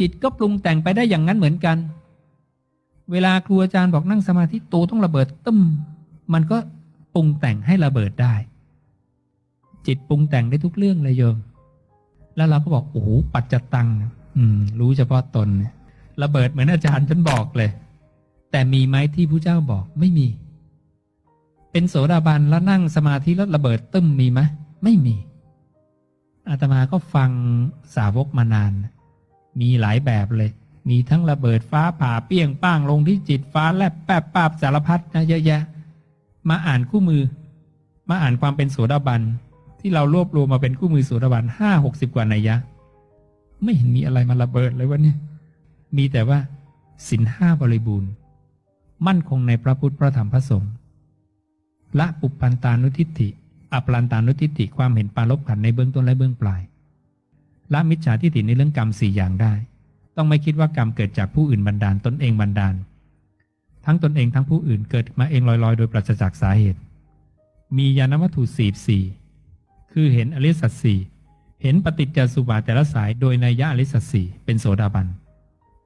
จิตก็ปรุงแต่งไปได้อย่างนั้นเหมือนกัน เวลาครูอาจารย์บอกนั่งสมาธิตัวต้องระเบิดตึ้ม มันก็ปรุงแต่งให้ระเบิดได้ จิตปรุงแต่งได้ทุกเรื่องเลยโยม แล้วเราก็บอกโอ้โหปัจจตังอืม รู้เฉพาะตนเนี่ยระเบิดเหมือนอาจารย์ฉันบอกเลย แต่มีไหมที่ผู้เจ้าบอกไม่มี เป็นโสดาบันแล้วนั่งสมาธิแล้วระเบิดตึ้มมีไหมไม่มีอาตมาก็ฟังสาวกมานาน มีหลายแบบเลย มีทั้งระเบิดฟ้าผ่าเปี้ยงป้างลงที่จิตฟ้าแลบแป๊บปาบสารพัดนะเยอะแยะ มาอ่านคู่มือ มาอ่านความเป็นโสดาบัน ที่เรารวบรวมมาเป็นคู่มือโสดาบันห้าหกสิบกว่านัยยะ ไม่เห็นมีอะไรมาระเบิดเลยวะเนี่ยมีแต่ว่าสินห้าบริบูรณ์ มั่นคงในพระพุทธพระธรรมพระสงฆ์ละปุปปันตานุทิฏฐิอปลันตานุทิฏฐิความเห็นปาลบขันในเบื้องต้นและเบื้องปลาย ละมิจฉาทิฏฐิในเรื่องกรรมสี่อย่างได้ ต้องไม่คิดว่ากรรมเกิดจากผู้อื่นบันดาลตนเองบันดาล ทั้งตนเองทั้งผู้อื่นเกิดมาเองลอยๆ โดยปราศจากสาเหตุ มียานวัตถุสี่สี่คือเห็นอริสัจสี่เห็นปฏิจจสุบาแต่ละสายโดยนัยยะอริสัจสี่เป็นโสดาบัน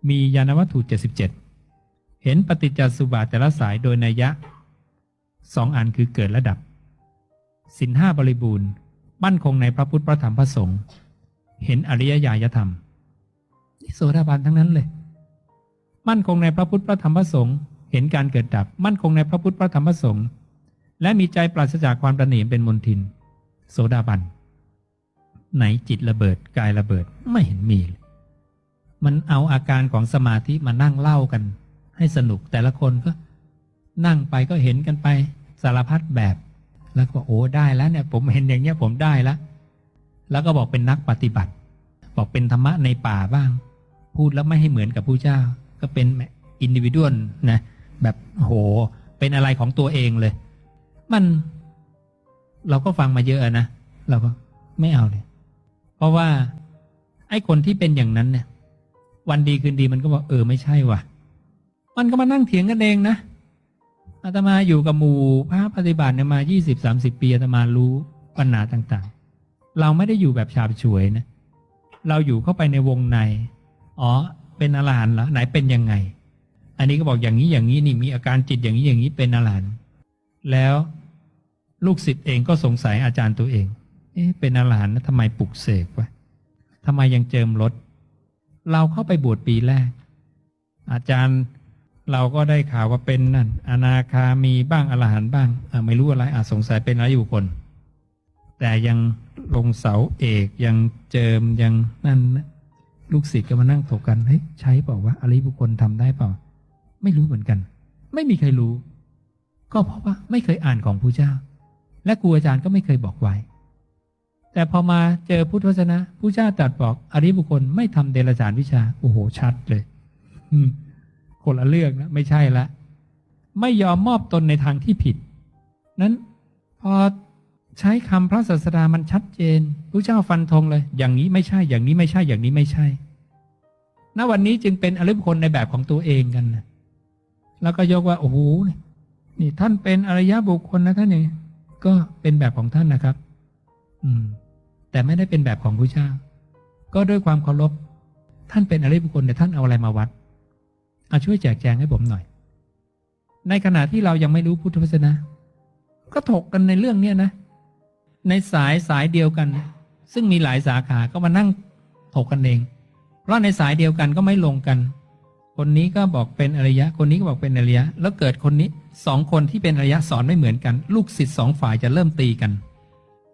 มียานวัตถุเจ็ดสิบเจ็ดเห็นปฏิจจสุบาแต่ละสายโดยนัยยะสองอันคือเกิดและดับสินห้าบริบูรณ์ มั่นคงในพระพุทธพระธรรมพระสงฆ์ เห็นอริยญาณธรรมนี่โสดาบันทั้งนั้นเลย มั่นคงในพระพุทธพระธรรมพระสงฆ์เห็นการเกิดดับ มั่นคงในพระพุทธพระธรรมพระสงฆ์และมีใจปราศจากความประหนี่เป็นมนทิน โสดาบัน ไหนจิตระเบิดกายระเบิดไม่เห็นมีเลยมันเอาอาการของสมาธิมานั่งเล่ากัน ให้สนุกแต่ละคนก็นั่งไปก็เห็นกันไปสารพัดแบบ แล้วก็โอ้ได้แล้วเนี่ยผมเห็นอย่างเงี้ยผมได้แล้ว แล้วก็บอกเป็นนักปฏิบัติ บอกเป็นธรรมะในป่าบ้าง พูดแล้วไม่ให้เหมือนกับผู้เจ้า ก็เป็นอินดิวิดวลนะแบบโหเป็นอะไรของตัวเองเลย มันเราก็ฟังมาเยอะนะเราก็ไม่เอาเลย เพราะว่าไอ้คนที่เป็นอย่างนั้นเนี่ย วันดีคืนดีมันก็บอกเออไม่ใช่ว่ะ มันก็มานั่งเถียงกันเองนะอาตมาอยู่กับหมู่พระปฏิบัติเนี่ยมา20-30ปีอาตมารู้ปัญหาต่าง ๆ เราไม่ได้อยู่แบบฉาบฉวยนะ เราอยู่เข้าไปในวงใน อ๋อ เป็นอรหันต์เหรอไหนเป็นยังไง อันนี้ก็บอกอย่างนี้อย่างนี้นี่มีอาการจิตอย่างนี้อย่างนี้เป็นอรหันต์แล้วลูกศิษย์เองก็สงสัยอาจารย์ตัวเอง เอ๊ะเป็นอรหันต์แล้วทำไมปลุกเสกวะทำไมยังเจิมรถ เราเข้าไปบวชปีแรก อาจารย์เราก็ได้ข่าวว่าเป็นนั่นอนาคามีบ้างอรหันต์บ้างไม่รู้อะไรอาจสงสัยเป็นอะไรอยู่คน แต่ยังลงเสาเอกยังเจิมยังนั่นลูกศิษย์ก็มานั่งถกกันเฮ้ยใช้เปล่าวะอริบุคคลทำได้เปล่า ไม่รู้เหมือนกัน ไม่มีใครรู้ ก็เพราะว่าไม่เคยอ่านของผู้เจ้า และครูอาจารย์ก็ไม่เคยบอกไว้ แต่พอมาเจอพุทธวจนะผู้เจ้าตรัสบอกอริบุคคลไม่ทำเดรัจฉานวิชาโอ้โหชัดเลย อืคนละเรื่องนะไม่ใช่ละ ไม่ยอมมอบตนในทางที่ผิด นั้นพอ ใช้คำพระศาสดามันชัดเจนพระเจ้าฟันธงเลย อย่างนี้ไม่ใช่อย่างนี้ไม่ใช่อย่างนี้ไม่ใช่ณวันนี้จึงเป็นอริบุคคลในแบบของตัวเองกันนะแล้วก็ยกว่าโอ้โหนี่ท่านเป็นอริยบุคคลนะท่านนี่ก็เป็นแบบของท่านนะครับ อืม แต่ไม่ได้เป็นแบบของพระเจ้า ก็ด้วยความเคารพท่านเป็นอริยบุคคลแต่ท่านเอาอะไรมาวัดเอาช่วยแจกแจงให้ผมหน่อย ในขณะที่เรายังไม่รู้พุทธวจนะ ก็ถกกันในเรื่องเนี้ยนะ ในสายสายเดียวกัน ซึ่งมีหลายสาขาก็มานั่งถกกันเอง เพราะในสายเดียวกันก็ไม่ลงกัน คนนี้ก็บอกเป็นอริยะ คนนี้ก็บอกเป็นอริยะ แล้วเกิดคนนี้สองคนที่เป็นอริยะสอนไม่เหมือนกัน ลูกศิษย์สองฝ่ายจะเริ่มตีกัน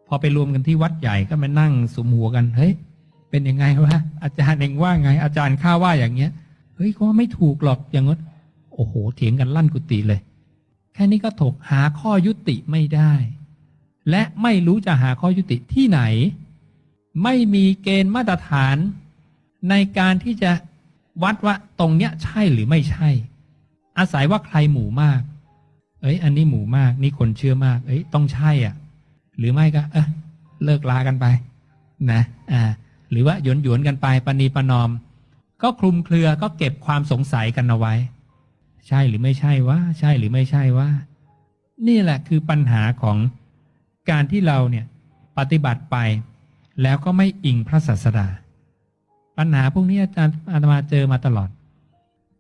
พอไปรวมกันที่วัดใหญ่ก็มานั่งสุมหัวกันเฮ้ยเป็นยังไงวะอาจารย์เองว่าไง อาจารย์ข้าว่าอย่างเงี้ยเฮ้ยก็ไม่ถูกหรอกอย่างนั้นโอ้โหเถียงกันลั่นกุฏิเลย แค่นี้ก็ถกหาข้อยุติไม่ได้ และไม่รู้จะหาข้อยุติที่ไหน ไม่มีเกณฑ์มาตรฐานในการที่จะวัดว่าตรงเนี้ยใช่หรือไม่ใช่ อาศัยว่าใครหมู่มาก เอ้ย อันนี้หมู่มาก นี่คนเชื่อมาก เอ้ย ต้องใช่อะ หรือไม่ก็ เออเลิกลากันไป นะ อ่า หรือว่าหยวนหยวนกันไปปณีประนอม ก็คลุมเครือก็เก็บความสงสัยกันเอาไว้ ใช่หรือไม่ใช่ว่าใช่หรือไม่ใช่ว่านี่แหละคือปัญหาของ การที่เราเนี่ยปฏิบัติไป แล้วก็ไม่อิงพระศาสดา ปัญหาพวกนี้อาจารย์อาตมาเจอมาตลอด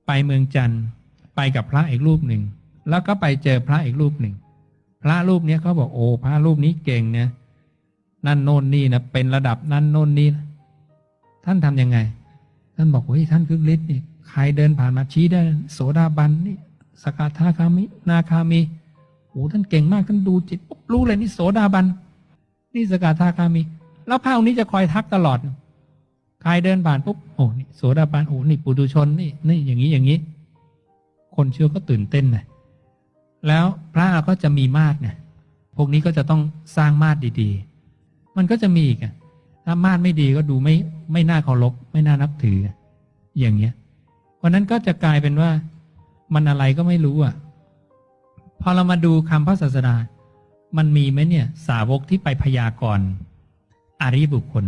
ไปเมืองจันทร์ไปกับพระอีกรูปหนึ่ง แล้วก็ไปเจอพระอีกรูปหนึ่ง พระรูปเนี้ยเขาบอกโอ้พระรูปนี้เก่งเนี่ยนั่นโน่นนี่นะเป็นระดับนั่นโน่นนี่นะท่านทำยังไง ท่านบอกเฮ้ยท่านคึกฤทธิ์นี่ใครเดินผ่านมาชี้ได้โสดาบันนี่สกทาคามิ นาคามี โอ้ท่านเก่งมากท่านดูจิตปุ๊บรู้เลยนี่โสดาบัน นี่สกทาคามี แล้วพระองค์นี้จะคอยทักตลอดใครเดินผ่านปุ๊บโอ้นี่โสดาบันโอ้นี่ปุถุชนนี่นี่อย่างนี้อย่างนี้ คนเชื่อก็ตื่นเต้นนะแล้วพระก็จะมีมาดเนี่ยพวกนี้ก็จะต้องสร้างมาดดีๆ มันก็จะมีอีกอะถ้ามาดไม่ดีก็ดูไม่ไม่น่าเคารพไม่น่านับถือ อย่างเงี้ย เพราะนั้นก็จะกลายเป็นว่ามันอะไรก็ไม่รู้อะ พอเรามาดูคำพระศาสดา มันมีไหมเนี่ย สาวกที่ไปพยากรณ์อริยบุคคล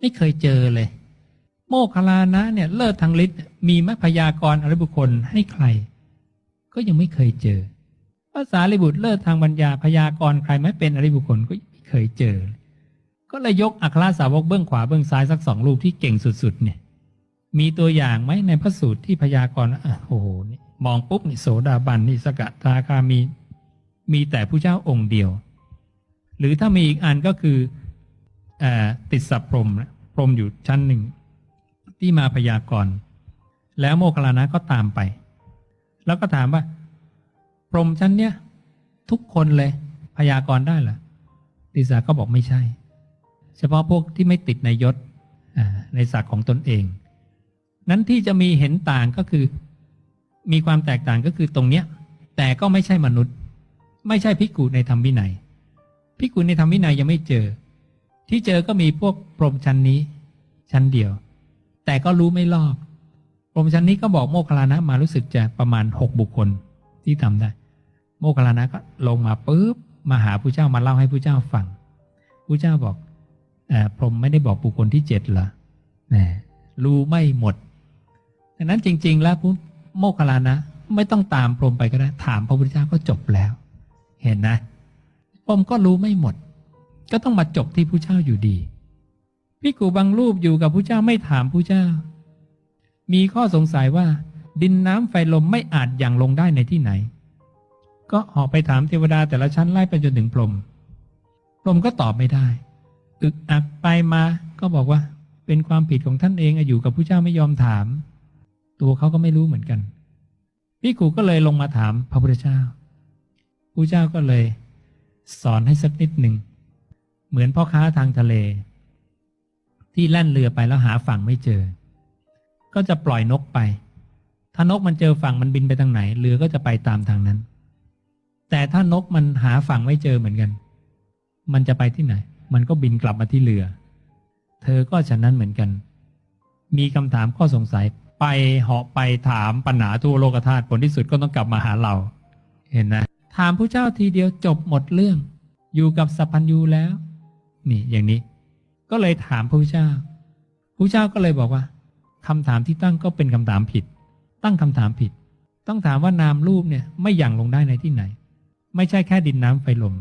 ไม่เคยเจอเลย โมคคลานะเนี่ย เลิศทางฤทธิ์มีไหมพยากรณ์อริยบุคคลให้ใคร ก็ยังไม่เคยเจอภาษาลิบุตรเลิศทางปัญญาพยากรณ์ใครไหมเป็นอริยบุคคลก็ไม่เคยเจอ ก็เลยยกอัครสาวกเบื้องขวาเบื้องซ้ายสักสองรูปที่เก่งสุดๆเนี่ย มีตัวอย่างไหมในพระสูตรที่พยากรณ์โอ้โหนี่ มองปุ๊บนี่โสดาบันนี่สกทาคามี มีแต่ผู้เจ้าองค์เดียว หรือถ้ามีอีกอันก็คืออติดสับพรมพรมอยู่ชั้นหนึ่ง ที่มาพยากรณ์แล้วโมคลานะก็ตามไป แล้วก็ถามว่า พรมชั้นเนี้ยทุกคนเลยพยากรณ์ได้เหรอติสาก็บอกไม่ใช่ เฉพาะพวกที่ไม่ติดในยศในศักดิ์ของตนเอง นั้นที่จะมีเห็นต่างก็คือ มีความแตกต่างก็คือตรงเนี้ย แต่ก็ไม่ใช่มนุษย์ ไม่ใช่พิกูในธรรมวินัยพิกูในธรรมวินัยยังไม่เจอ ที่เจอก็มีพวกพรหมชั้นนี้ ชั้นเดียว แต่ก็รู้ไม่รอบพรหมชั้นนี้ก็บอกโมคลานะมารู้สึกจะประมาณหกบุคคลที่ทำได้ โมคลานะก็ลงมาปุ๊บมาหาผู้เจ้ามาเล่าให้ผู้เจ้าฟังผู้เจ้าบอกอพรหมไม่ได้บอกบุคคลที่เจ็ดเหรอรู้ไม่หมดดังนั้นจริง ๆ แล้ว โมคคัลลานะ ไม่ต้องตามพรหมไปก็ได้ ถามพระพุทธเจ้าก็จบแล้ว เห็นนะพรหมก็รู้ไม่หมด ก็ต้องมาจบที่ผู้เจ้าอยู่ดีพิกูบางรูปอยู่กับผู้เจ้าไม่ถามผู้เจ้า มีข้อสงสัยว่า ดินน้ำไฟลมไม่อาจอย่างลงได้ในที่ไหน ก็ออกไปถามเทวดาแต่ละชั้นไล่ไปจนถึงพรหมพรหมก็ตอบไม่ได้อึกอักไปมาก็บอกว่า เป็นความผิดของท่านเองอะอยู่กับผู้เจ้าไม่ยอมถาม ตัวเขาก็ไม่รู้เหมือนกันพี่กูก็เลยลงมาถามพระพุทธเจ้าผู้เจ้าก็เลย สอนให้สักนิดหนึ่ง เหมือนพ่อค้าทางทะเล ที่แล่นเรือไปแล้วหาฝั่งไม่เจอ ก็จะปล่อยนกไป ถ้านกมันเจอฝั่งมันบินไปทางไหน เรือก็จะไปตามทางนั้น แต่ถ้านกมันหาฝั่งไม่เจอเหมือนกัน มันจะไปที่ไหน มันก็บินกลับมาที่เรือ เธอก็ฉะนั้นเหมือนกัน มีคำถามข้อสงสัย ไปเหาะไปถามปัญหาทั่วโลกธาตุผลที่สุดก็ต้องกลับมาหาเรา เห็นนะถามผู้เจ้าทีเดียวจบหมดเรื่อง อยู่กับสัพพัญญูแล้ว นี่อย่างนี้ ก็เลยถามพระเจ้าพระเจ้าก็เลยบอกว่าคำถามที่ตั้งก็เป็นคำถามผิด ตั้งคำถามผิด ต้องถามว่านามรูปเนี่ยไม่หยั่งลงได้ในที่ไหน ไม่ใช่แค่ดินน้ำไฟลม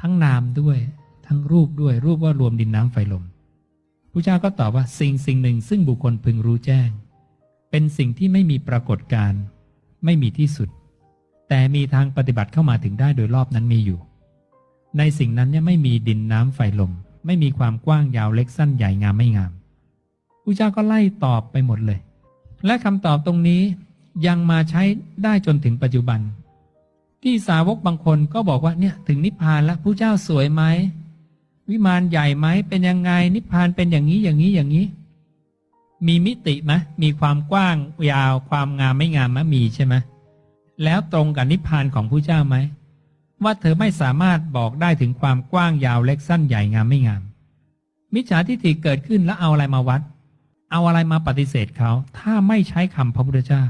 ทั้งนามด้วย ทั้งรูปด้วยรูปว่ารวมดินน้ำไฟลมพระเจ้าก็ตอบว่าสิ่งสิ่งหนึ่งซึ่งบุคคลพึงรู้แจ้ง เป็นสิ่งที่ไม่มีปรากฏการณ์ไม่มีที่สุด แต่มีทางปฏิบัติเข้ามาถึงได้โดยรอบนั้นมีอยู่ ในสิ่งนั้นเนี่ยไม่มีดินน้ำไฟลม ไม่มีความกว้างยาวเล็กสั้นใหญ่งามไม่งามพระเจ้าก็ไล่ตอบไปหมดเลย และคำตอบตรงนี้ยังมาใช้ได้จนถึงปัจจุบัน ที่สาวกบางคนก็บอกว่าเนี่ยถึงนิพพานแล้วผู้เจ้าสวยไหมวิมานใหญ่ไหมเป็นยังไงนิพพานเป็นอย่างนี้อย่างนี้อย่างนี้ มีมิติไหมมีความกว้างยาว ความงามไม่งามมะมมีใช่ไหมแล้วตรงกับนิพพานของผู้เจ้าไหมว่าเธอไม่สามารถบอกได้ถึงความกว้างยาวเล็กสั้นใหญ่งามไม่งาม มิจฉาทิฏฐิเกิดขึ้นแล้วเอาอะไรมาวัด เอาอะไรมาปฏิเสธเขา ถ้าไม่ใช้คำพระพุทธเจ้า